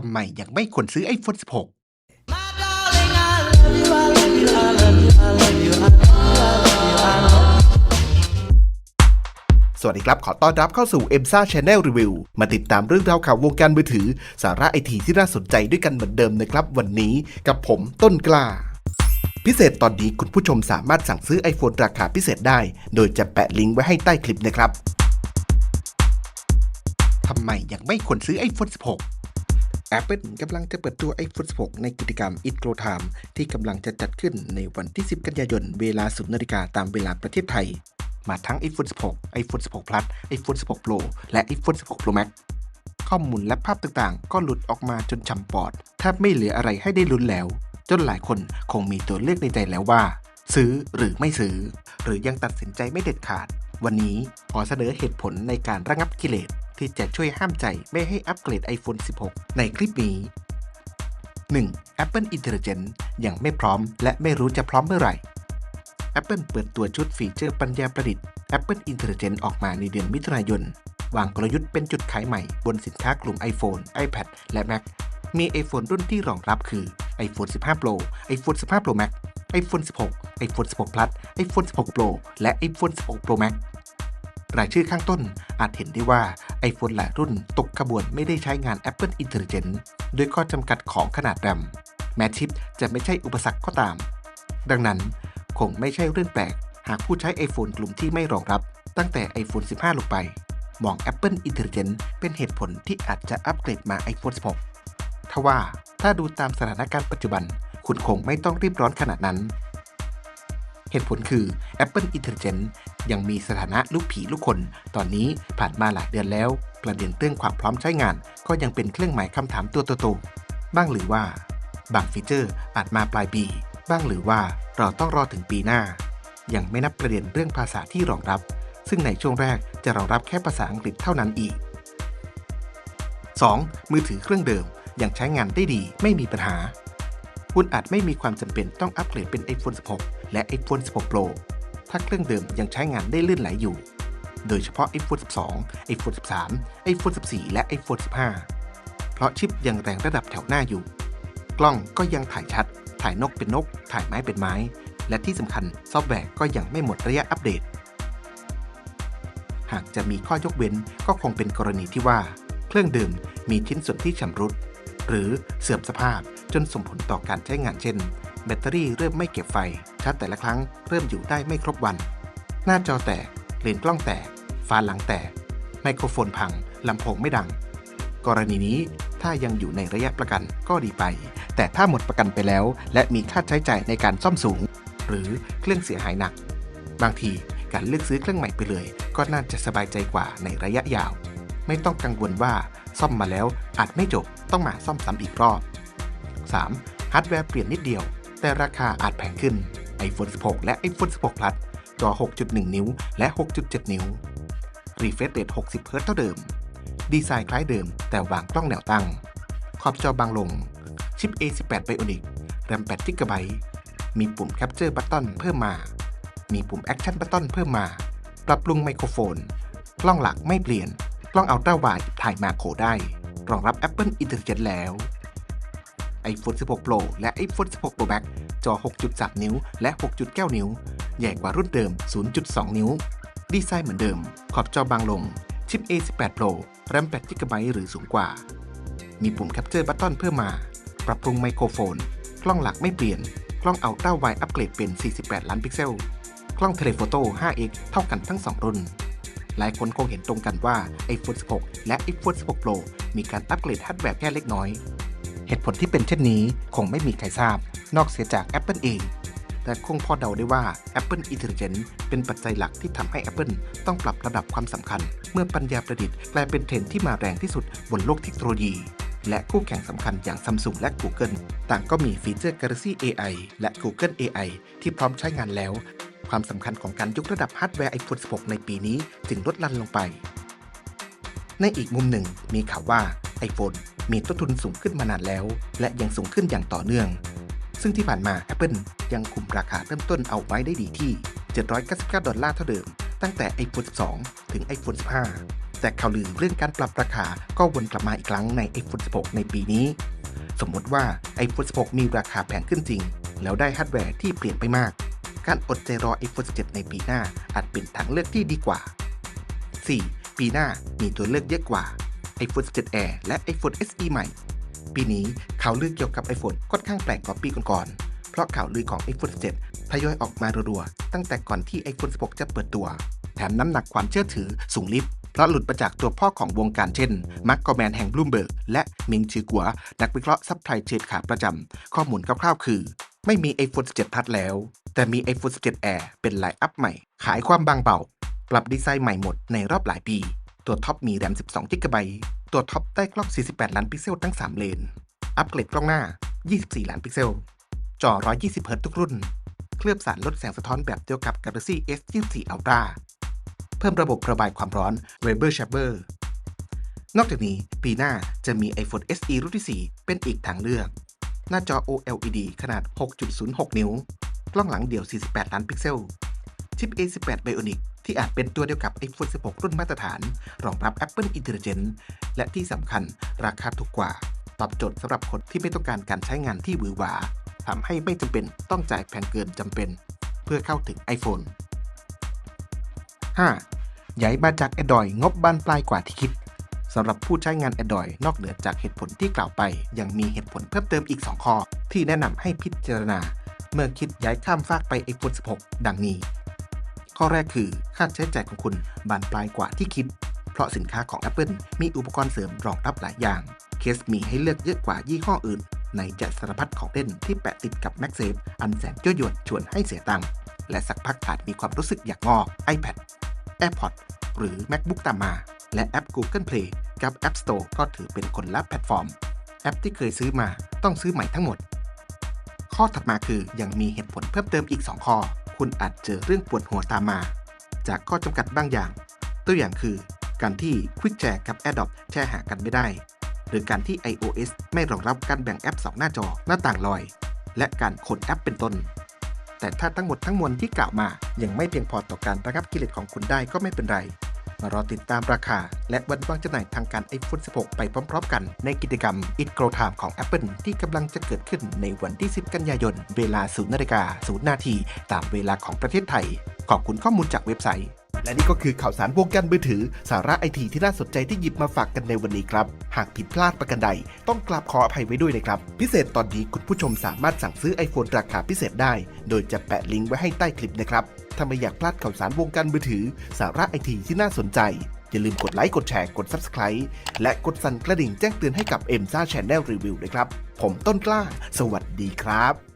ทำไมยังไม่ควรซื้อ iPhone 16 สวัสดีครับ ขอต้อนรับเข้าสู่ e m s a Channel Review มาติดตามเรื่องราวข่าววงการมือถือ สาระไอทีที่น่าสนใจด้วยกันเหมือนเดิมนะครับ วันนี้กับผมต้นกล้า พิเศษตอนนี้คุณผู้ชมสามารถสั่งซื้อ iPhone ราคาพิเศษได้ โดยจะแปะลิงก์ไว้ให้ใต้คลิปนะครับ ทำไมยังไม่ควรซื้อ iPhone 16 Apple กำลังจะเปิดตัว iPhone 16 ในกิจกรรม It Grow Time ที่กำลังจะจัดขึ้นในวันที่ 10 กันยายน เวลา0นาฬิกาตามเวลาประเทศไทย มาทั้ง iPhone 16 iPhone 16 Plus iPhone 16 Pro และ iPhone 16 Pro Max ข้อมูลและภาพต่างๆ ก็หลุดออกมาจนช่ำปอดแทบไม่เหลืออะไรให้ได้ลุ้นแล้ว จนหลายคนคงมีตัวเลือกในใจแล้วว่า ซื้อหรือไม่ซื้อ หรือยังตัดสินใจไม่เด็ดขาด วันนี้ขอเสนอเหตุผลในการระงับกิเลส ที่จะช่วยห้ามใจไม่ให้อัปเกรด iPhone 16 ในคลิปนี้ 1. Apple Intelligence ยังไม่พร้อมและไม่รู้จะพร้อมเมื่อไหร่ Apple เปิดตัวชุดฟีเจอร์ปัญญาประดิษฐ์ Apple Intelligence ออกมาในเดือนมิถุนายน วางกลยุทธ์เป็นจุดขายใหม่บนสินค้ากลุ่ม iPhone, iPad และ Mac มี iPhone รุ่นที่รองรับคือ iPhone 15 Pro iPhone 15 Pro Max iPhone 16 iPhone 16 Plus iPhone 16 Pro และ iPhone 16 Pro Max รายชื่อข้างต้นอาจเห็นได้ว่า iPhone หลายรุ่นตกขบวนไม่ได้ใช้งาน Apple Intelligence ด้วยข้อจำกัดของขนาดแรมแม้ชิปจะไม่ใช่อุปสรรคก็ตาม ดังนั้นคงไม่ใช่เรื่องแปลก หากผู้ใช้ iPhone กลุ่มที่ไม่รองรับ ตั้งแต่ iPhone 15 ลงไป มอง Apple Intelligence เป็นเหตุผลที่อาจจะอัปเกรดมา iPhone 16 ทว่าถ้าดูตามสถานการณ์ปัจจุบัน คุณคงไม่ต้องรีบร้อนขนาดนั้น ตุผลคือ Apple Intelligence ยังมีสถานะลูกผีลูกคน ตอนนี้ผ่านมาหลายเดือนแล้ว ประเด็นเรื่องความพร้อมใช้งาน ก็ยังเป็นเครื่องหมายคำถามตัวโตๆบ้างหรือว่า บางฟีเจอร์อาจมาปลายปี บ้างหรือว่าเราต้องรอถึงปีหน้า ยังไม่นับประเด็นเรื่องภาษาที่รองรับ ซึ่งในช่วงแรกจะรองรับแค่ภาษาอังกฤษเท่านั้นอีก 2. มือถือเครื่องเดิมยังใช้งานได้ดีไม่มีปัญหา คุณอาจไม่มีความจำเป็นต้องอัปเกรดเป็น iPhone 16 และ iPhone 16 Pro ถ้าเครื่องเดิมยังใช้งานได้ลื่นไหลอยู่ โดยเฉพาะ iPhone 12 iPhone 13 iPhone 14 และ iPhone 15 เพราะชิปยังแรงระดับแถวหน้าอยู่ กล้องก็ยังถ่ายชัด ถ่ายนกเป็นนก ถ่ายไม้เป็นไม้ และที่สำคัญซอฟต์แวร์ก็ยังไม่หมดระยะอัปเดต หากจะมีข้อยกเว้นก็คงเป็นกรณีที่ว่า เครื่องเดิมมีชิ้นส่วนที่ชำรุดหรือเสื่อมสภาพจนส่งผลต่อการใช้งานเช่น แบตเตอรี่เริ่มไม่เก็บไฟ ชาร์จแต่ละครั้งเริ่มอยู่ได้ไม่ครบวัน หน้าจอแตกเลนส์กล้องแตกฝาหลังแตกไมโครโฟนพังลำโพงไม่ดัง กรณีนี้ถ้ายังอยู่ในระยะประกันก็ดีไป แต่ถ้าหมดประกันไปแล้ว และมีค่าใช้จ่ายในการซ่อมสูง หรือเครื่องเสียหายหนัก บางทีการเลือกซื้อเครื่องใหม่ไปเลย ก็น่าจะสบายใจกว่าในระยะยาว ไม่ต้องกังวลว่าซ่อมมาแล้วอาจไม่จบต้องมาซ่อมซ้ำอีกรอบ 3. ฮาร์ดแวร์เปลี่ยนนิดเดียว แต่ราคาอาจแพงขึ้น iPhone 16 และ iPhone 16 Plus จอ 6.1 นิ้ว และ 6.7 นิ้ว Refresh Rate 60 Hz เท่าเดิม ดีไซน์คล้ายเดิม แต่วางกล้องแนวตั้ง ขอบจอบางลง ชิป A18 Bionic แรม8 GB มีปุ่ม Capture Button เพิ่มมา มีปุ่ม Action Button เพิ่มมา ปรับปรุงไมโครโฟน กล้องหลักไม่เปลี่ยน กล้องอัลตร้าไวด์ถ่ายมาโคได้ รองรับ Apple Intelligence แล้ว iPhone 16 Pro และ iPhone 16 Pro Max จอ 6.3 นิ้ว และ 6.9 นิ้ว ใหญ่กว่ารุ่นเดิม 0.2 นิ้ว ดีไซน์เหมือนเดิม ขอบจอบางลง ชิป A18 Pro แรม8 GB หรือสูงกว่า มีปุ่ม Capture Button เพิ่มมา ปรับปรุงไมโครโฟน กล้องหลักไม่เปลี่ยน กล้องอัลตร้าไวด์อัปเกรดเป็น 48 ล้านพิกเซล กล้องเทเลโฟโต้ 5x เท่ากันทั้ง 2 รุ่นหลายคนคงเห็นตรงกันว่า iPhone 16 และ iPhone 16 Pro มีการอัปเกรดฮาร์ดแวร์แค่เล็กน้อย เหตุผลที่เป็นเช่นนี้คงไม่มีใครทราบ นอกเสียจาก Apple เอง แต่คงพอเดาได้ว่า Apple Intelligence เป็นปัจจัยหลักที่ทำให้ Apple ต้องปรับระดับความสำคัญ เมื่อปัญญาประดิษฐ์กลายเป็นเทรนที่มาแรงที่สุดบนโลกเทคโนโลยี และคู่แข่งสำคัญอย่าง Samsung และ Google ต่างก็มีฟีเจอร์ Galaxy AI และ Google AI ที่พร้อมใช้งานแล้ว ความสำคัญของการยกระดับฮาร์ดแวร์ iPhone 16 ในปีนี้จึงลดลันลงไป ในอีกมุมหนึ่งมีข่าวว่า iPhone มีต้นทุนสูงขึ้นมานานแล้ว และยังสูงขึ้นอย่างต่อเนื่อง ซึ่งที่ผ่านมา Apple ยังคุมราคาเริ่มต้นเอาไว้ได้ดีที่ 799 ดอลลาร์เท่าเดิม ตั้งแต่ iPhone 12 ถึง iPhone 15 แต่ข่าวลือเรื่องการปรับราคาก็วนกลับมาอีกครั้งใน iPhone 16 ในปีนี้ สมมติว่า iPhone 16 มีราคาแพงขึ้นจริง แล้วได้ฮาร์ดแวร์ที่เปลี่ยนไปมาก การอดใจรอ iPhone 17 ในปีหน้าอาจเป็นทางเลือกที่ดีกว่า 4. ปีหน้ามีตัวเลือกเยอะกว่า iPhone 17 Air และ iPhone SE ใหม่ ปีนี้ข่าวลือเกี่ยวกับ iPhone ค่อนข้างแปลกกว่าปีก่อนๆ เพราะข่าวลือของ iPhone 17 ทยอยออกมารัวๆ ตั้งแต่ก่อนที่ iPhone 16 จะเปิดตัว แถมน้ำหนักความเชื่อถือสูงลิฟเพราะหลุดมาจากตัวพ่อของวงการเช่น มาร์กกอแมนแห่งบลูมเบิร์ก และมิงชือกัว นักวิเคราะห์ซับไพรเทรดขาประจำ ข้อมูลคร่าวๆ คือ ไม่มี iPhone 17 Plus แล้ว แต่มี iPhone 17 Air เป็นไลน์อัพใหม่ ขายความบางเบา ปรับดีไซน์ใหม่หมดในรอบหลายปี ตัวท็อปมีแรม 12 g b ตัวท็อปได้กล้อง 48 ล้านพิกเซลทั้ง 3 เลน อัปเกรดกล้องหน้า 24 ล้านพิกเซล จอ 120เฮิรต์ทุกรุ่น เคลือบสารลดแสงสะท้อนแบบเดียวกับ Galaxy S24 Ultra เพิ่มระบบระบายความร้อน Vapor Chamber นอกจากนี้ปีหน้าจะมี iPhone SE รุ่นที่ 4 เป็นอีกทางเลือก หน้าจอ OLED ขนาด 6.06 นิ้ว กล้องหลังเดี่ยว 48 ล้านพิกเซล ชิป A18 Bionic ที่อาจเป็นตัวเดียวกับ iPhone 16 รุ่นมาตรฐาน รองรับ Apple Intelligence และที่สำคัญราคาถูกกว่า ตอบโจทย์สำหรับคนที่ไม่ต้องการการใช้งานที่หวือหวาทำให้ไม่จำเป็นต้องจ่ายแพงเกินจำเป็น เพื่อเข้าถึง iPhone 5. ย้ายมาจาก Android งบบานปลายกว่าที่คิดสำหรับผู้ใช้งาน Android นอกเหนือจากเหตุผลที่กล่าวไป ยังมีเหตุผลเพิ่มเติมอีก 2 ข้อ ที่แนะนำให้พิจารณา เมื่อคิดย้ายข้ามฟากไป iPhone 16 ดังนี้ ข้อแรกคือค่าใช้จ่ายของคุณบานปลายกว่าที่คิด เพราะสินค้าของ Apple มีอุปกรณ์เสริมรองรับหลายอย่าง เคสมีให้เลือกเยอะกว่ายี่ห้ออื่น ในจะสารพัดของเล่นที่แปะติดกับ MagSafe อันแสนยั่วยวนชวนให้เสียตังค์และสักพักอาจมีความรู้สึกอยากงอก iPad AirPods หรือ MacBook ตามมา และแอป Google Play กับ App Store ก็ถือเป็นคนละแพลตฟอร์ม แอปที่เคยซื้อมาต้องซื้อใหม่ทั้งหมด ข้อถัดมาคือยังมีเหตุผลเพิ่มเติมอีก 2 ข้อ คุณอาจเจอเรื่องปวดหัวตามมา จากข้อจำกัดบางอย่าง ตัวอย่างคือ การที่ Quick Share กับ Adobe แชร์หากันไม่ได้ หรือการที่ iOS ไม่รองรับการแบ่งแอป 2 หน้าจอหน้าต่างลอย และการขนแอปเป็นต้น แต่ถ้าทั้งหมดทั้งมวลที่กล่าวมายังไม่เพียงพอต่อการระงับกิเลสของคุณได้ก็ไม่เป็นไร มารอติดตามราคา และวันวางจำหน่ายทางการ iPhone 16 ไปพร้อมๆ กันในกิจกรรม It Grow Time ของ Apple ที่กำลังจะเกิดขึ้นในวันที่ 10 กันยายน เวลา 0นาฬิกา0นาทีตามเวลาของประเทศไทย ขอบคุณข้อมูลจากเว็บไซต์และนี่ก็คือข่าวสารวงการมือถือ สาระไอทีที่น่าสนใจที่หยิบมาฝากกันในวันนี้ครับ หากผิดพลาดประการใด ต้องกราบขออภัยไว้ด้วยนะครับ พิเศษตอนนี้คุณผู้ชมสามารถสั่งซื้อ iPhone ราคาพิเศษได้ โดยจะแปะลิงก์ไว้ให้ใต้คลิปนะครับ ถ้าไม่อยากพลาดข่าวสารวงการมือถือ สาระไอทีที่น่าสนใจ อย่าลืมกดไลค์ กดแชร์ กด Subscribe และกดสั่นกระดิ่งแจ้งเตือนให้กับ m อ็มซ่าแชนแนลรีวิวด้วยครับ ผมต้นกล้า สวัสดีครับ